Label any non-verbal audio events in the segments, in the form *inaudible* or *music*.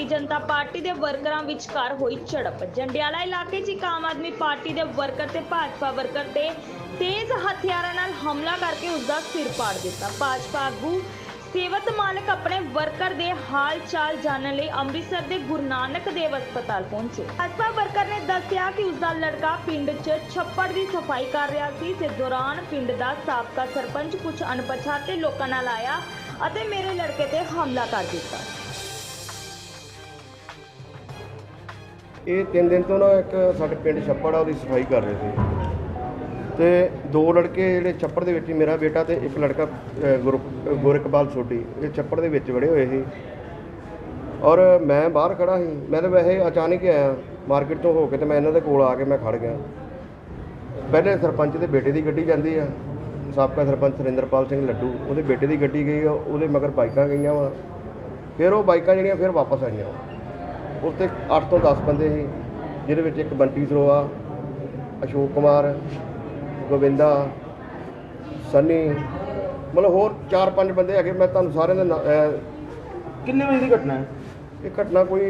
Bharatiya Janata party ਦੇ ਵਰਕਰਾਂ ਵਿਚਕਾਰ ਹੋਈ ਝੜਪ। ਜੰਡਿਆਲਾ ਇਲਾਕੇ 'ਚ ਇੱਕ ਆਮ ਆਦਮੀ ਪਾਰਟੀ ਦੇ ਵਰਕਰ ਤੇ ਭਾਜਪਾ ਵਰਕਰ ਤੇ ਤੇਜ਼ ਹਥਿਆਰਾਂ ਨਾਲ ਹਮਲਾ ਕਰਕੇ ਉਸ ਦਾ ਸਿਰ ਪਾੜ ਦਿੱਤਾ। ਭਾਜਪਾ ਆਗੂ ਸੇਵਤ ਮਾਲਕ ਆਪਣੇ ਵਰਕਰ ਦੇ ਹਾਲ ਚਾਲ ਜਾਣਨ ਲਈ ਅੰਮ੍ਰਿਤਸਰ ਦੇ ਗੁਰੂ ਨਾਨਕ ਦੇਵ ਹਸਪਤਾਲ ਪਹੁੰਚੇ। ਭਾਜਪਾ ਵਰਕਰ ਨੇ ਦੱਸਿਆ ਕਿ ਉਸ ਦਾ ਲੜਕਾ ਪਿੰਡ 'ਚ ਛੱਪੜ ਦੀ ਸਫ਼ਾਈ ਕਰ ਰਿਹਾ ਸੀ। ਤੇ ਦੌਰਾਨ ਪਿੰਡ ਦਾ ਸਾਬਕਾ ਸਰਪੰਚ ਕੁਝ ਅਣਪਛਾਤੇ ਲੋਕਾਂ ਨਾਲ ਆਇਆ ਅਤੇ ਮੇਰੇ ਲੜਕੇ ਤੇ ਹਮਲਾ ਕਰ ਦਿੱਤਾ। ਇਹ ਤਿੰਨ ਦਿਨ ਤੋਂ ਨਾ ਇੱਕ ਸਾਡੇ ਪਿੰਡ ਛੱਪੜ ਆ ਉਹਦੀ ਸਫ਼ਾਈ ਕਰ ਰਹੇ ਸੀ। ਤੇ ਦੋ ਲੜਕੇ ਜਿਹੜੇ ਛੱਪੜ ਦੇ ਵਿੱਚ ਹੀ ਮੇਰਾ ਬੇਟਾ ਤੇ ਇੱਕ ਲੜਕਾ ਅ, ਗੁਰ- ਗੋਰਖਪਾਲ ਛੋਟੀ ਇਹ ਛੱਪੜ ਦੇ ਵਿੱਚ ਵੜੇ ਹੋਏ ਸੀ। ਔਰ ਮੈਂ ਬਾਹਰ ਖੜਾ ਸੀ। ਮੈਂ ਤਾਂ ਵੈਸੇ ਅਚਾਨਕ ਹੀ ਆਇਆ ਮਾਰਕੀਟ ਤੋਂ ਹੋ ਕੇ ਤੇ ਮੈਂ ਇਹਨਾਂ ਦੇ ਕੋਲ ਆ ਕੇ ਮੈਂ ਖੜ ਗਿਆ। ਪਹਿਲੇ ਸਰਪੰਚ ਦੇ ਬੇਟੇ ਦੀ ਗੱਡੀ ਜਾਂਦੀ ਆ। ਸਾਬਕਾ ਸਰਪੰਚ ਸੁਰਿੰਦਰਪਾਲ ਸਿੰਘ ਲੱਡੂ ਉਹਦੇ ਬੇਟੇ ਦੀ ਗੱਡੀ ਗਈ ਆ, ਉਹਦੇ ਮਗਰ ਬਾਈਕਾਂ ਗਈਆਂ ਵਾ। ਫਿਰ ਉਹ ਬਾਈਕਾਂ ਜਿਹੜੀਆਂ ਫਿਰ ਵਾਪਸ ਆਈਆਂ। ਉੱਤੇ 8 ਤੋਂ 10 ਬੰਦੇ ਸੀ ਜਿਹਦੇ ਵਿੱਚ ਇੱਕ ਬੰਟੀ ਸਰੋਆ ਅਸ਼ੋਕ ਕੁਮਾਰ ਗੋਵਿੰਦਾ ਸਨੀ ਮਤਲਬ ਹੋਰ 4-5 ਬੰਦੇ ਹੈਗੇ ਮੈਂ ਤੁਹਾਨੂੰ ਸਾਰਿਆਂ ਦੇ ਕਿੰਨੇ ਵਜੇ ਦੀ ਘਟਨਾ ਹੈ? ਇਹ ਘਟਨਾ ਕੋਈ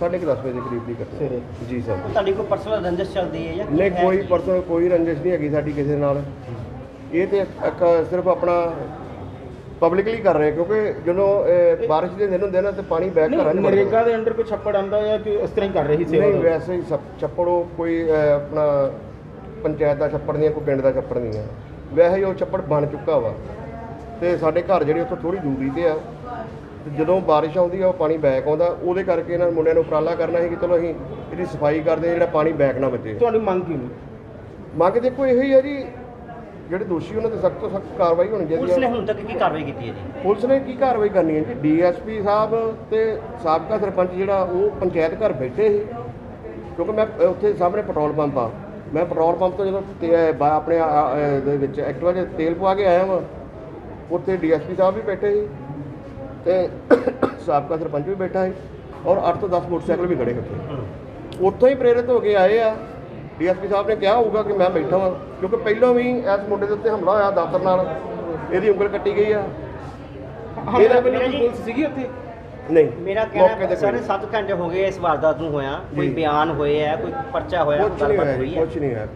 10:30 ਵਜੇ ਦੇ ਕਰੀਬ ਦੀ ਘਟਨਾ। ਜੀ ਸਰ। ਤੁਹਾਡੀ ਕੋਈ ਪਰਸਨਲ ਰੰਜਿਸ਼ ਚੱਲਦੀ ਹੈ ਜਾਂ ਨਹੀਂ ਕੋਈ ਪਰਸਨਲ ਕੋਈ ਰੰਜਿਸ਼ ਨਹੀਂ ਹੈਗੀ ਸਾਡੀ ਕਿਸੇ ਨਾਲ। ਇਹ ਤੇ ਇੱਕ ਸਿਰਫ ਆਪਣਾ ਪਬਲਿਕਲੀ ਕਰ ਰਹੇ ਕਿਉਂਕਿ ਜਦੋਂ ਬਾਰਿਸ਼ ਦੇ ਦਿਨ ਹੁੰਦੇ ਨਾ ਤੇ ਪਾਣੀ ਬੈਕ ਘਰਾਂ ਨਹੀਂ। ਨਰੇਗਾ ਦੇ ਅੰਡਰ ਕੋਈ ਛੱਪੜ ਆਂਦਾ ਜਾਂ ਕਿ ਇਸ ਤਰ੍ਹਾਂ ਹੀ ਕਰ ਰਹੀ ਸੀ ਨਹੀਂ ਵੈਸੇ ਹੀ ਛੱਪੜੋ ਕੋਈ ਆਪਣਾ ਪੰਚਾਇਤ ਦਾ ਛੱਪੜ ਨਹੀਂ ਹੈ ਕੋਈ ਪਿੰਡ ਦਾ ਛੱਪੜ ਨਹੀਂ ਹੈ ਵੈਸੇ ਹੀ ਉਹ ਛੱਪੜ ਬਣ ਚੁੱਕਾ ਵਾ। ਤੇ ਸਾਡੇ ਘਰ ਜਿਹੜੇ ਉੱਥੋਂ ਥੋੜੀ ਦੂਰੀ ਤੇ ਆ। ਤੇ ਜਦੋਂ ਬਾਰਿਸ਼ ਆਉਂਦੀ ਆ ਉਹ ਪਾਣੀ ਬੈਕ ਆਉਂਦਾ। ਉਹਦੇ ਕਰਕੇ ਇਹਨਾਂ ਮੁੰਡਿਆਂ ਨੂੰ ਉਪਰਾਲਾ ਕਰਨਾ ਸੀ ਕਿ ਚਲੋ ਅਸੀਂ ਇਹਦੀ ਸਫ਼ਾਈ ਕਰਦੇ ਹਾਂ, ਜਿਹੜਾ ਪਾਣੀ ਬੈਕ ਨਾ ਵੱਜੇ। ਤੁਹਾਡੀ ਮੰਗ ਕੀ ਮੰਗ ਦੇਖੋ ਇਹੋ ਹੀ ਹੈ ਜੀ ਜਿਹੜੇ ਦੋਸ਼ੀ ਉਹਨਾਂ ਤੇ ਸਖਤ ਤੋਂ ਸਖਤ ਕਾਰਵਾਈ ਹੋਣੀ ਪੁਲਿਸ ਚਾਹੀਦੀ ਨੇ ਹੈ ਹੁਣ ਤੱਕ ਕੀ ਕਾਰਵਾਈ ਕੀਤੀ ਹੈ ਜੀ? ਪੁਲਿਸ ਨੇ ਕੀ ਕਾਰਵਾਈ ਕਰਨੀ ਹੈ ਜੀ? ਡੀਐਸਪੀ ਸਾਹਿਬ ਤੇ ਸਾਬਕਾ ਸਰਪੰਚ ਜਿਹੜਾ ਉਹ ਪੰਚਾਇਤ ਘਰ ਬੈਠੇ ਸੀ। ਕਿਉਂਕਿ ਮੈਂ ਉੱਥੇ ਸਾਹਮਣੇ ਪੈਟਰੋਲ ਪੰਪ ਆ। ਮੈਂ ਪੈਟਰੋਲ ਪੰਪ ਤੋਂ ਜਦੋਂ ਆਪਣੇ ਦੇ ਵਿੱਚ ਐਕਟਿਵਾ 'ਚ ਤੇਲ ਪਵਾ ਕੇ ਆਇਆ ਵਾਂ ਉੱਥੇ ਡੀਐਸਪੀ ਸਾਹਿਬ ਵੀ ਬੈਠੇ ਸੀ ਤੇ *coughs* ਸਾਬਕਾ ਸਰਪੰਚ ਵੀ ਬੈਠਾ ਸੀ ਔਰ 8 ਤੋਂ 10 ਮੋਟਰਸਾਈਕਲ ਵੀ ਖੜੇ ਉੱਥੇ। ਉੱਥੋਂ ਹੀ ਪ੍ਰੇਰਿਤ ਹੋ ਕੇ ਆਏ ਆ। ਡੀਐਸਪੀ ਸਾਹਿਬ ਨੇ ਕਿਹਾ ਹੋਊਗਾ ਕਿ ਮੈਂ ਬੈਠਾ ਵਾਂ ਕਿਉਂਕਿ ਪਹਿਲਾਂ ਵੀ ਇਸ ਮੁੰਡੇ ਦੇ ਉੱਤੇ ਹਮਲਾ ਹੋਇਆ ਦਾਤਰ ਨਾਲ ਇਹਦੀ ਉਂਗਲ ਕੱਟੀ ਗਈ ਆ। ਵੇਲੇ ਕੋਈ ਪੁਲਿਸ ਸੀਗੀ ਉੱਥੇ? ਨਹੀਂ। ਮੇਰਾ ਕਹਿਣਾ ਹੈ ਸਾਰੇ ਕੋਈ 7 ਘੰਟੇ ਹੋ ਗਏ ਇਸ ਵਾਰਦਾਤ ਨੂੰ ਹੋਇਆ ਕੋਈ। ਬਿਆਨ ਹੋਏ ਹੈ ਕੋਈ ਪਰਚਾ ਹੋਇਆ ਕੁਛ ਨਹੀਂ ਹੋਇਆ ਹੈ ਕੁਛ ਨਹੀਂ ਹੋਇਆ